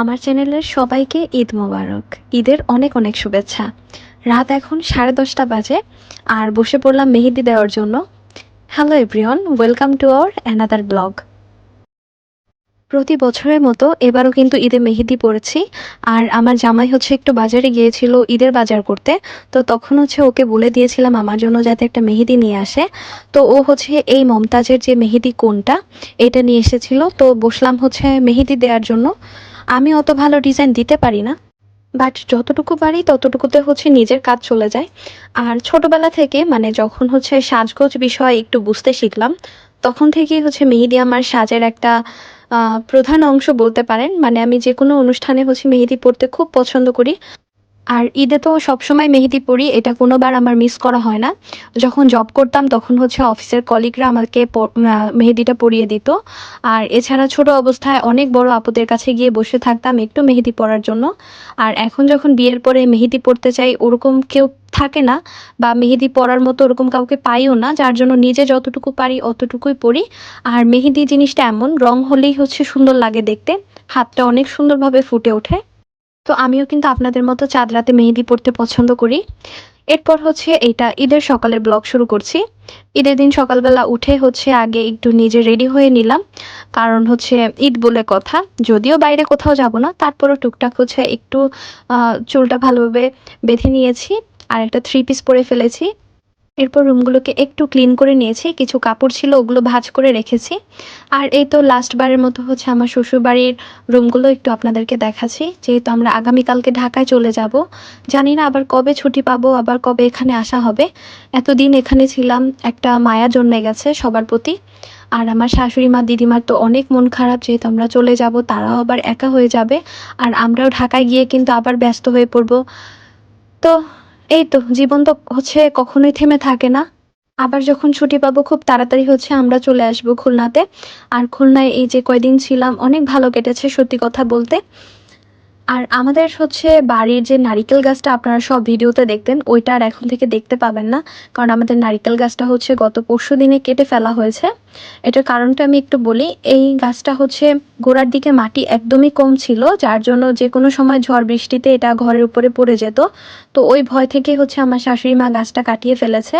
আমার চ্যানেলের সবাইকে ঈদ মোবারক, ঈদের অনেক অনেক শুভেচ্ছা। রাত এখন সাড়ে দশটা বাজে, আর বসে পড়লাম মেহেদি দেওয়ার জন্য। Hello everyone welcome to our another blog প্রতি বছরের মতো এবারও কিন্তু ঈদে মেহেদি পড়েছি আর আমার জামাই হচ্ছে একটু বাজারে গিয়েছিল ঈদের বাজার করতে, তো তখন হচ্ছে ওকে বলে দিয়েছিলাম আমার জন্য যাতে একটা মেহেদি নিয়ে আসে। তো ও হচ্ছে এই মমতাজের যে মেহেদি কোনটা, এটা নিয়ে এসেছিল, তো বসলাম হচ্ছে মেহেদি দেওয়ার জন্য। আমি অত ভালো ডিজাইন দিতে পারি না। বাট যতটুকু পারি, ততটুকুতে হচ্ছে নিজের কাজ চলে যায়। আর ছোটবেলা থেকে মানে যখন হচ্ছে সাজগোজ বিষয় একটু বুঝতে শিখলাম, তখন থেকেই হচ্ছে মেহেদি আমার সাজের একটা প্রধান অংশ বলতে পারেন। মানে আমি যে কোনো অনুষ্ঠানে হচ্ছে মেহেদি পড়তে খুব পছন্দ করি। আর ঈদে তো সবসময় মেহেদি পরি, এটা কোনোবার আমার মিস করা হয় না। যখন জব করতাম তখন হচ্ছে অফিসের কলিগরা আমাকে মেহেদিটা পরিয়ে দিত। আর এছাড়া ছোট অবস্থায় অনেক বড় আপুদের কাছে গিয়ে বসে থাকতাম একটু মেহেদি পরার জন্য। আর এখন যখন বিয়ের পরে মেহেদি পড়তে চাই, ওরকম কেউ থাকে না বা মেহেদি পরার মতো ওরকম কাউকে পাইও না, যার জন্য নিজে যতটুকু পারি অতটুকুই পরি। আর মেহেদি জিনিসটা এমন, রং হলেই হচ্ছে সুন্দর লাগে দেখতে। হাতটা অনেক সুন্দরভাবে ফুটে ওঠে। তো আমিও কিন্তু আপনাদের মতো চাঁদ রাতে মেহেদি পড়তে পছন্দ করি। এরপর হচ্ছে এটা ঈদের সকালের ব্লগ শুরু করছি। ঈদের দিন সকালবেলা উঠে হচ্ছে আগে একটু নিজে রেডি হয়ে নিলাম। কারণ হচ্ছে ঈদ বলে কথা, যদিও বাইরে কোথাও যাব না, তারপরও টুকটাক হচ্ছে একটু চুলটা ভালোভাবে বেঁধে নিয়েছি, আর একটা থ্রি পিস পরে ফেলেছি। এরপর রুমগুলোকে একটু ক্লিন করে নিয়েছি, কিছু কাপড় ছিল ওগুলো ভাজ করে রেখেছি। আর এই তো লাস্ট বারের মতো হচ্ছে আমার শ্বশুরবাড়ির রুমগুলো একটু আপনাদেরকে দেখাচ্ছি, যেহেতু আমরা আগামীকালকে ঢাকায় চলে যাব। জানি না আবার কবে ছুটি পাবো, আবার কবে এখানে আসা হবে। এতদিন এখানে ছিলাম, একটা মায়া জন্মে গেছে সবার প্রতি। আর আমার শাশুড়ি মা, দিদিমার তো অনেক মন খারাপ, যেহেতু আমরা চলে যাব, তারাও আবার একা হয়ে যাবে। আর আমরাও ঢাকায় গিয়ে কিন্তু আবার ব্যস্ত হয়ে পড়ব। তো এই তো জীবন তো হচ্ছে কখনোই থেমে থাকে না। আবার যখন ছুটি পাবো, খুব তাড়াতাড়ি হচ্ছে আমরা চলে আসব খুলনাতে। আর খুলনায় এই যে কয়দিন ছিলাম, অনেক ভালো কেটেছে সত্যি কথা বলতে। আর আমাদের হচ্ছে বাড়ির যে নারিকেল গাছটা আপনারা সব ভিডিওতে দেখতেন, ওইটা আর এখন থেকে দেখতে পাবেন না, কারণ আমাদের নারিকেল গাছটা হচ্ছে গত পরশু দিনে কেটে ফেলা হয়েছে। এটার কারণটা আমি একটু বলি, এই গাছটা হচ্ছে গোড়ার দিকে মাটি একদমই কম ছিল, যার জন্য যে কোনো সময় ঝড় বৃষ্টিতে এটা ঘরের উপরে পড়ে যেত। তো ওই ভয় থেকে হচ্ছে আমার শাশুড়ি মা গাছটা কাটিয়ে ফেলেছে।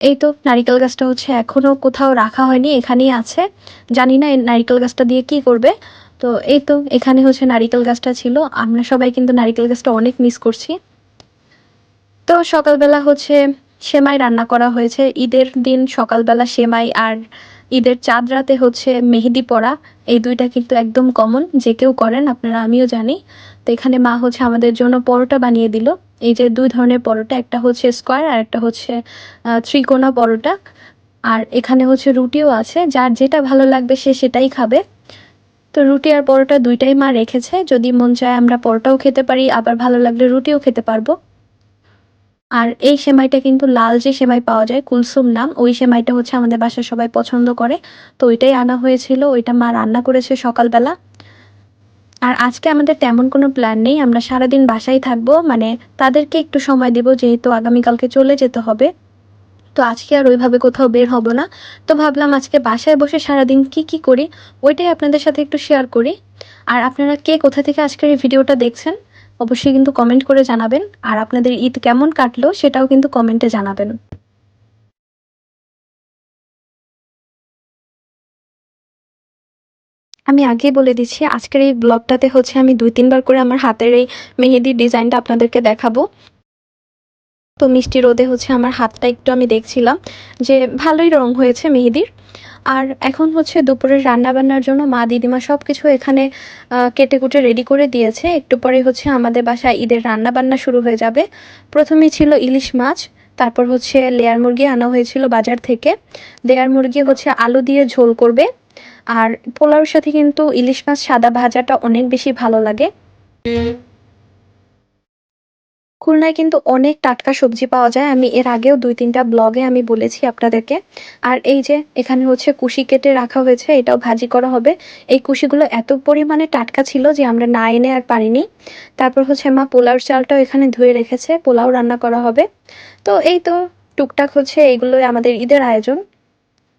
এই তো নারিকেল গাছটা হচ্ছে এখনও কোথাও রাখা হয়নি, এখানেই আছে। জানি না এই নারিকেল গাছটা দিয়ে কি করবে। তো এই তো, এখানে হচ্ছে নারিকেল গাছটা ছিল। আমরা সবাই কিন্তু নারিকেল গাছটা অনেক মিস করছি। তো সকালবেলা হচ্ছে সেমাই রান্না করা হয়েছে। ঈদের দিন সকালবেলা সেমাই আর ঈদের চাঁদ রাতে হচ্ছে মেহেদি পড়া। এই দুইটা কিন্তু একদম কমন যে কেউ করেন আপনারা, আমিও জানি। তো এখানে মা হচ্ছে আমাদের জন্য পরোটা বানিয়ে দিল। এই যে দুই ধরনের পরোটা, একটা হচ্ছে স্কোয়ার আর একটা হচ্ছে ত্রিকোণা পরোটা। আর এখানে হচ্ছে রুটিও আছে, যার যেটা ভালো লাগবে সে সেটাই খাবে। তো রুটি আর পরোটা দুইটাই মা রেখেছে। যদি মন চায় আমরা পরোটাও খেতে পারি, আবার ভালো লাগলে রুটিও খেতে পারব। আর এই সেমাইটা কিন্তু লাল যে সেমাই পাওয়া যায়, কুলসুম নাম, ওই সেমাইটা হচ্ছে আমাদের বাসায় সবাই পছন্দ করে। তো ওইটাই আনা হয়েছিল, ওইটা মা রান্না করেছে সকালবেলা। আর আজকে আমাদের তেমন কোনো প্ল্যান নেই, আমরা সারাদিন বাসায় থাকব মানে তাদেরকে একটু সময় দেব, যেহেতু আগামীকালকে চলে যেতে হবে। তো আজকে আর ওইভাবে কোথাও বের হব না। তো ভাবলাম আজকে বাসায় বসে সারাদিন কি কি করি, ওইটাই আপনাদের সাথে একটু শেয়ার করি। আর আপনারা কে কোথা থেকে আজকের এই ভিডিওটা দেখছেন, অবশ্যই কিন্তু কমেন্ট করে জানাবেন। আর আপনাদের ঈদ কেমন কাটলো, সেটাও কিন্তু কমেন্টে জানাবেন। আমি আগেই বলে দিচ্ছি, আজকের এই ব্লগটাতে হচ্ছে আমি দুই তিনবার করে আমার হাতের এই মেহেদির ডিজাইনটা আপনাদেরকে দেখাবো। তো মিষ্টি রোদে হচ্ছে আমার হাতটা একটু আমি দেখছিলাম যে ভালোই রং হয়েছে মেহেদির। আর এখন হচ্ছে দুপুরের রান্না বান্নার জন্য মা দিদিমা সব কিছু এখানে কেটে কুটে রেডি করে দিয়েছে। একটু পরে হচ্ছে আমাদের বাসায় ঈদের রান্না বান্না শুরু হয়ে যাবে। প্রথমেই ছিল ইলিশ মাছ, তারপর হচ্ছে লেয়ার মুরগি আনা হয়েছিল বাজার থেকে। লেয়ার মুরগি হচ্ছে আলু দিয়ে ঝোল করবে। আর পোলাওর সাথে কিন্তু ইলিশ মাছ সাদা ভাজাটা অনেক বেশি ভালো লাগে। খুলনায় কিন্তু অনেক টাটকা সবজি পাওয়া যায়। আমি এর আগেও দুই তিনটা ব্লগে আমি বলেছি আপনাদেরকে। আর এই যে এখানে হচ্ছে কুশি কেটে রাখা হয়েছে, এটাও ভাজি করা হবে। এই কুশিগুলো এত পরিমাণে টাটকা ছিল যে আমরা না এনে আর পারিনি। তারপর হচ্ছে মা পোলাওর চালটাও এখানে ধুয়ে রেখেছে, পোলাও রান্না করা হবে। তো এই তো টুকটাক হচ্ছে এইগুলোই আমাদের ঈদের আয়োজন।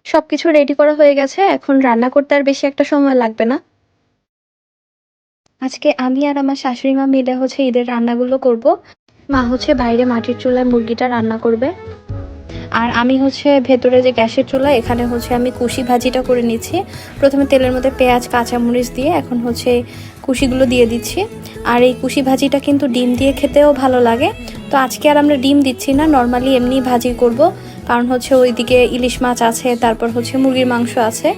সবকিছু রেডি করা হয়ে গেছে, এখন রান্না করতে আর বেশি একটা সময় লাগবে না। আজকে আমি আর আমার শাশুড়ি মা মিলে হচ্ছে ঈদের রান্নাগুলো করব। মা হচ্ছে বাইরে মাটির চুলায় মুরগিটা রান্না করবে। আর আমি হচ্ছে ভেতরে যে গ্যাসের চুলা, এখানে হচ্ছে আমি কুশি ভাজিটা করে নিচ্ছি। প্রথমে তেলের মধ্যে পেঁয়াজ, কাঁচামরিচ দিয়ে এখন হচ্ছে কুশিগুলো দিয়ে দিচ্ছি। আর এই কুশি ভাজিটা কিন্তু ডিম দিয়ে খেতেও ভালো লাগে। তো আজকে আর আমরা ডিম দিচ্ছি না, নর্মালি এমনি ভাজি করব। কারণ হচ্ছে ওইদিকে ইলিশ মাছ আছে, তারপর হচ্ছে মুরগির মাংস আছে।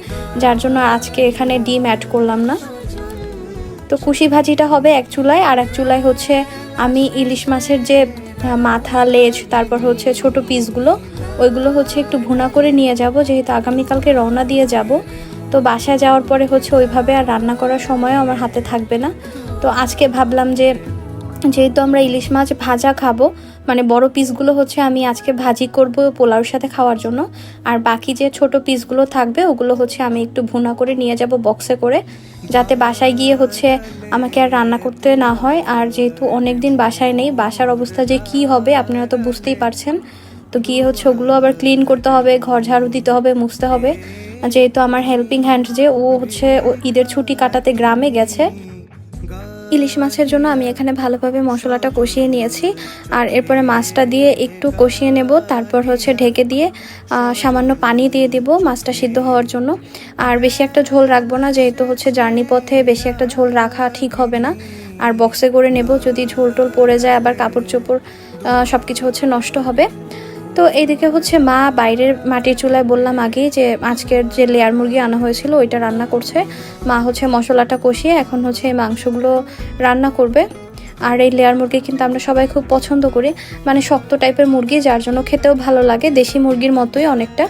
যার জন্য আজকে এখানে ডিম অ্যাড করলাম না। তো কুশি ভাজিটা হবে এক চুলায়, আর এক চুলায় হচ্ছে আমি ইলিশ মাছের যে মাথা, লেজ, তারপর হচ্ছে ছোট পিসগুলো, ওইগুলো হচ্ছে একটু ভুনা করে নিয়ে যাব, যেহেতু আগামীকালকে রওনা দিয়ে যাব। তো বাসায় যাওয়ার পরে হচ্ছে ওইভাবে আর রান্না করার সময়ও আমার হাতে থাকবে না। তো আজকে ভাবলাম যে, যেহেতু আমরা ইলিশ মাছ ভাজা খাব মানে বড় পিসগুলো হচ্ছে আমি আজকে ভাজি করব পোলাওর সাথে খাওয়ার জন্য। আর বাকি যে ছোট পিসগুলো থাকবে, ওগুলো হচ্ছে আমি একটু ভুনা করে নিয়ে যাব বক্সে করে। যাতে বাসায় গিয়ে হচ্ছে আমাকে আর রান্না করতে না হয়। আর যেহেতু অনেক দিন বাসায় নেই, বাসার অবস্থা যে কি হবে আপনারা তো বুঝতেই পারছেন। তো গিয়ে হচ্ছে ওগুলো আবার ক্লিন করতে হবে, ঘর ঝাড়ু দিতে হবে, মুছতে হবে। যেহেতু আমার হেল্পিং হ্যান্ড যে, ও হচ্ছে ঈদের ছুটি কাটাতে গ্রামে গেছে। ইলিশ মাছের জন্য আমি এখানে ভালোভাবে মশলাটা কষিয়ে নিয়েছি। আর এরপরে মাছটা দিয়ে একটু কষিয়ে নেব, তারপর হচ্ছে ঢেকে দিয়ে সামান্য পানি দিয়ে দিব মাছটা সিদ্ধ হওয়ার জন্য। আর বেশি একটা ঝোল রাখব না, যেহেতু হচ্ছে জার্নি পথে বেশি একটা ঝোল রাখা ঠিক হবে না। আর বক্সে করে নেব, যদি ঝোল টোল পড়ে যায়, আবার কাপড় চোপড় সব কিছু হচ্ছে নষ্ট হবে। তো এইদিকে হচ্ছে মা বাইরের মাটির চুলায় বললাম আগেই যে আজকের যে লেয়ার মুরগি আনা হয়েছিল, ওইটা রান্না করছে। মা হচ্ছে মশলাটা কষিয়ে এখন হচ্ছে এই মাংসগুলো রান্না করবে। আর এই লেয়ার মুরগি কিন্তু আমরা সবাই খুব পছন্দ করি। মানে শক্ত টাইপের মুরগি, যার জন্য খেতেও ভালো লাগে, দেশি মুরগির মতোই অনেকটা।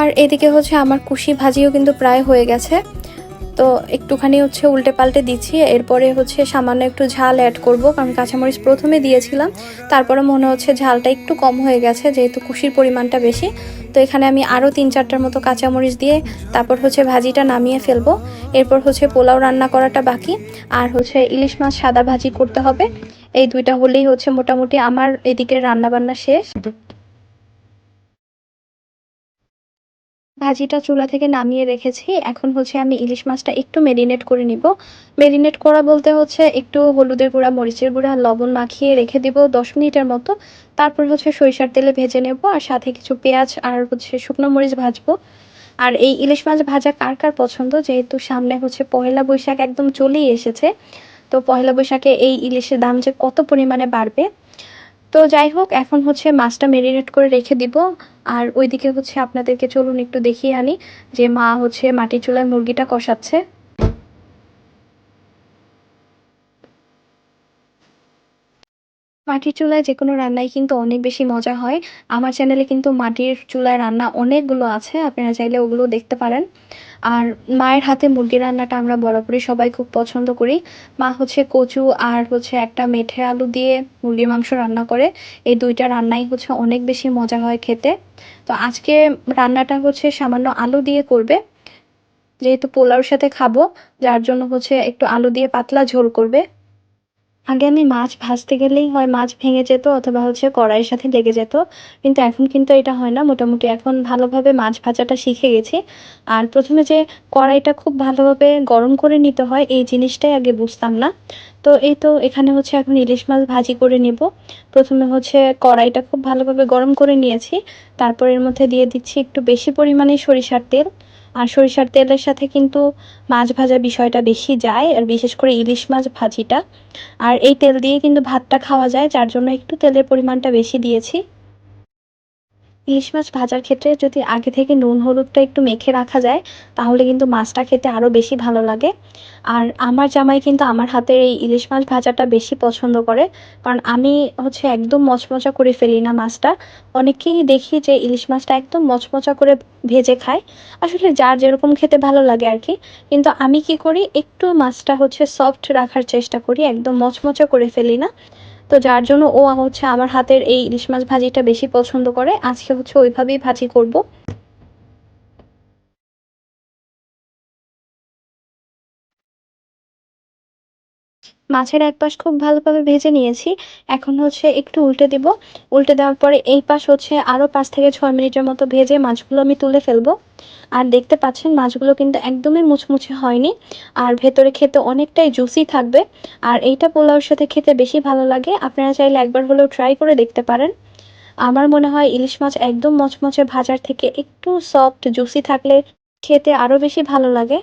আর এদিকে হচ্ছে আমার কুশি ভাজিও কিন্তু প্রায় হয়ে গেছে। তো একটুখানি হচ্ছে উল্টে পাল্টে দিচ্ছি। এরপরে হচ্ছে সামান্য একটু ঝাল অ্যাড করব। কারণ কাঁচামরিচ প্রথমে দিয়েছিলাম। তারপরে মনে হচ্ছে ঝালটা একটু কম হয়ে গেছে, যেহেতু কুশির পরিমাণটা বেশি। তো এখানে আমি আরও তিন চারটার মতো কাঁচামরিচ দিয়ে তারপর হচ্ছে ভাজিটা নামিয়ে ফেলব। এরপর হচ্ছে পোলাও রান্না করাটা বাকি। আর হচ্ছে ইলিশ মাছ সাদা ভাজি করতে হবে। এই দুইটা হলেই হচ্ছে মোটামুটি আমার এদিকে রান্না বান্না শেষ। ভাজিটা চুলা থেকে নামিয়ে রেখেছি। এখন হচ্ছে আমি ইলিশ মাছটা একটু মেরিনেট করে নিব। মেরিনেট করা বলতে হচ্ছে একটু হলুদের গুঁড়া, মরিচের গুঁড়া, লবণ মাখিয়ে রেখে দিব দশ মিনিটের মতো। তারপর হচ্ছে সরিষার তেলে ভেজে নেব আর সাথে কিছু পেঁয়াজ আর হচ্ছে শুকনো মরিচ ভাজবো। আর এই ইলিশ মাছ ভাজা কার কার পছন্দ? যেহেতু সামনে হচ্ছে পয়লা বৈশাখ একদম চলেই এসেছে। তো পয়লা বৈশাখে এই ইলিশের দাম যে কত পরিমাণে বাড়বে? তো যাই হোক, এখন হচ্ছে মাছটা মেরিনেট করে রেখে দিব। আর ওইদিকে হচ্ছে আপনাদেরকে চলুন একটু দেখিয়ে আনি যে মা হচ্ছে মাটির চুলায় মুরগিটা কষাচ্ছে। মাটির চুলায় যে কোনো রান্নাই কিন্তু অনেক বেশি মজা হয়। আমার চ্যানেলে কিন্তু মাটির চুলায় রান্না অনেকগুলো আছে, আপনারা চাইলে ওগুলো দেখতে পারেন। আর মায়ের হাতে মুরগি রান্নাটা আমরা বরাবরই সবাই খুব পছন্দ করি। মা হচ্ছে কচু আর হচ্ছে একটা মেঠে আলু দিয়ে মুরগির মাংস রান্না করে। এই দুইটা রান্নাই হচ্ছে অনেক বেশি মজা হয় খেতে। তো আজকে রান্নাটা হচ্ছে সামান্য আলু দিয়ে করবে। যেহেতু পোলাওর সাথে খাব, যার জন্য হচ্ছে একটু আলু দিয়ে পাতলা ঝোল করবে। আগে আমি মাছ ভাজতে গেলেই হয় মাছ ভেঙে যেত অথবা হচ্ছে কড়াইয়ের সাথে লেগে যেত। কিন্তু এখন কিন্তু এটা হয় না। মোটামুটি এখন ভালোভাবে মাছ ভাজাটা শিখে গেছি। আর প্রথমে যে কড়াইটা খুব ভালোভাবে গরম করে নিতে হয়, এই জিনিসটাই আগে বুঝতাম না। তো এই তো এখানে হচ্ছে এখন ইলিশ মাছ ভাজি করে নেব। প্রথমে হচ্ছে কড়াইটা খুব ভালোভাবে গরম করে নিয়েছি। তারপর এর মধ্যে দিয়ে দিচ্ছি একটু বেশি পরিমাণে সরিষার তেল। আর সরিষার তেলের সাথে কিন্তু মাছ ভাজা বিষয়টা বেশি যায়, আর বিশেষ করে ইলিশ মাছ ভাজিটা। আর এই তেল দিয়ে কিন্তু ভাতটা খাওয়া যায়, যার জন্য একটু তেলের পরিমাণটা বেশি দিয়েছি। ইলিশ মাছ ভাজার ক্ষেত্রে যদি আগে থেকে নুন, হলুদটা একটু মেখে রাখা যায়, তাহলে কিন্তু মাছটা খেতে আরও বেশি ভালো লাগে। আর আমার জামাই কিন্তু আমার হাতের এই ইলিশ মাছ ভাজাটা বেশি পছন্দ করে। কারণ আমি হচ্ছে একদম মচমচা করে ফেলি না মাছটা। অনেকেই দেখি যে ইলিশ মাছটা একদম মচমচা করে ভেজে খায়। আসলে যার যেরকম খেতে ভালো লাগে আর কি কিন্তু আমি কি করি, একটু মাছটা হচ্ছে সফট রাখার চেষ্টা করি, একদম মচমচা করে ফেলি না। তো যার জন্য ও হচ্ছে আমার হাতের এই ইলিশ মাছ ভাজিটা বেশি পছন্দ করে। আজকে হচ্ছে ওইভাবেই ভাজি করব। মাছের এক পাশ খুব ভালোভাবে ভেজে নিয়েছি। এখন হচ্ছে একটু উল্টে দিব। উল্টে দেওয়ার পরে এই পাশ হচ্ছে আরও পাঁচ থেকে ছয় মিনিটের মতো ভেজে মাছগুলো আমি তুলে ফেলব। আর দেখতে পাচ্ছেন মাছগুলো কিন্তু একদমই মুচমুচে হয়নি। আর ভেতরে খেতে অনেকটাই জুসি থাকবে। আর এইটা পোলাওর সাথে খেতে বেশি ভালো লাগে। আপনারা চাইলে একবার হলেও ট্রাই করে দেখতে পারেন। আমার মনে হয় ইলিশ মাছ একদম মচমচে ভাজার থেকে একটু সফট জুসি থাকলে খেতে আরও বেশি ভালো লাগে।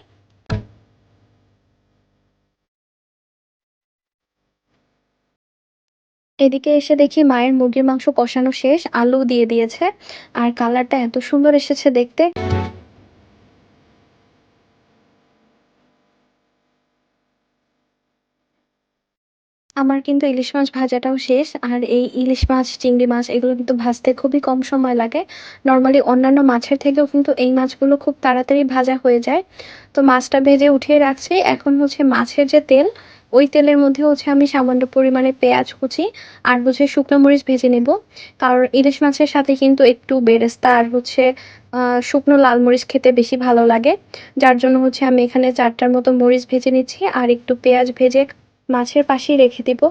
এদিকে এসে দেখি মায়ের মুরগির মাংস কষানো শেষ আলু দিয়ে দিয়েছে। আর কালারটা এত সুন্দর এসেছে দেখতে। আমার কিন্তু ইলিশ মাছ ভাজাটাও শেষ, আর এই ইলিশ মাছ, চিংড়ি মাছ, এগুলো কিন্তু ভাজতে খুবই কম সময় লাগে। নর্মালি অন্যান্য মাছের থেকেও কিন্তু এই মাছগুলো খুব তাড়াতাড়ি ভাজা হয়ে যায়। তো মাছটা ভেজে উঠিয়ে রাখছি। এখন হচ্ছে মাছের যে তেল ওই তেলের মধ্যে হচ্ছে আমি সামান্য পরিমাণে পেঁয়াজ কুচি আর হচ্ছে শুকনো মরিচ ভেজে নেব। কারণ ইলিশ মাছের সাথে কিন্তু একটু বেরেস্তা আর হচ্ছে শুকনো লাল মরিচ খেতে বেশি ভালো লাগে। যার জন্য হচ্ছে আমি এখানে চারটার মতো মরিচ ভেজে নিচ্ছি আর একটু পেঁয়াজ ভেজে মাছের পাশেই রেখে দিব।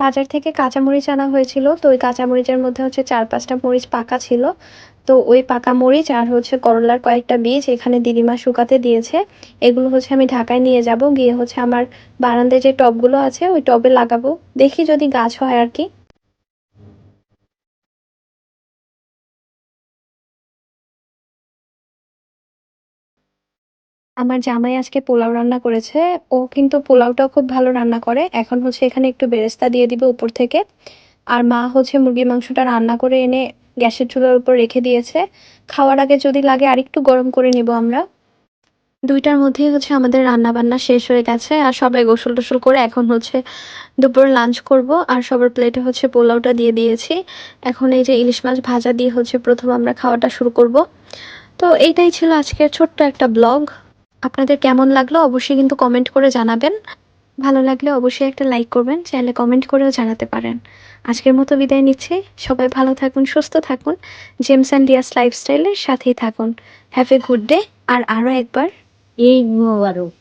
বাজার থেকে কাঁচামরিচ আনা হয়েছিল। তো ওই কাঁচামরিচের মধ্যে হচ্ছে চার পাঁচটা মরিচ পাকা ছিল। তো ওই পাকা মরিচ আর হচ্ছে করলার কয়েকটা বীজ এখানে দিদিমা শুকাতে দিয়েছে। এগুলো হচ্ছে আমি ঢাকায় নিয়ে যাব। গিয়ে হচ্ছে আমার বারান্দায় যে টবগুলো আছে, ওই টবে লাগাবো। দেখি যদি গাছ হয় আর কি। আমার জামাই আজকে পোলাও রান্না করেছে। ও কিন্তু পোলাওটাও খুব ভালো রান্না করে। এখন হচ্ছে এখানে একটু বেরেস্তা দিয়ে দিবে উপর থেকে। আর মা হচ্ছে মুরগির মাংসটা রান্না করে এনে গ্যাসের চুলার উপর রেখে দিয়েছে। খাওয়ার আগে যদি লাগে আরেকটু গরম করে নিব আমরা। দুইটার মধ্যেই হচ্ছে আমাদের রান্না বান্না শেষ হয়ে গেছে। আর সবাই গোসল টোসল করে এখন হচ্ছে দুপুর লাঞ্চ করব। আর সবার প্লেটে হচ্ছে পোলাওটা দিয়ে দিয়েছি। এখন এই যে ইলিশ মাছ ভাজা দিয়ে হচ্ছে প্রথম আমরা খাওয়াটা শুরু করব। তো এইটাই ছিল আজকের ছোট্ট একটা ব্লগ। আপনাদের কেমন লাগল অবশ্যই কিন্তু কমেন্ট করে জানাবেন। ভালো লাগলে অবশ্যই একটা লাইক করবেন, চাইলে কমেন্ট করেও জানাতে পারেন। আজকের মতো বিদায় নিচ্ছি। সবাই ভালো থাকুন, সুস্থ থাকুন। জেমস অ্যান্ড ডিয়াস লাইফস্টাইলের সাথেই থাকুন। হ্যাভ এ গুড ডে আর আরও একবার। এই মোবারক।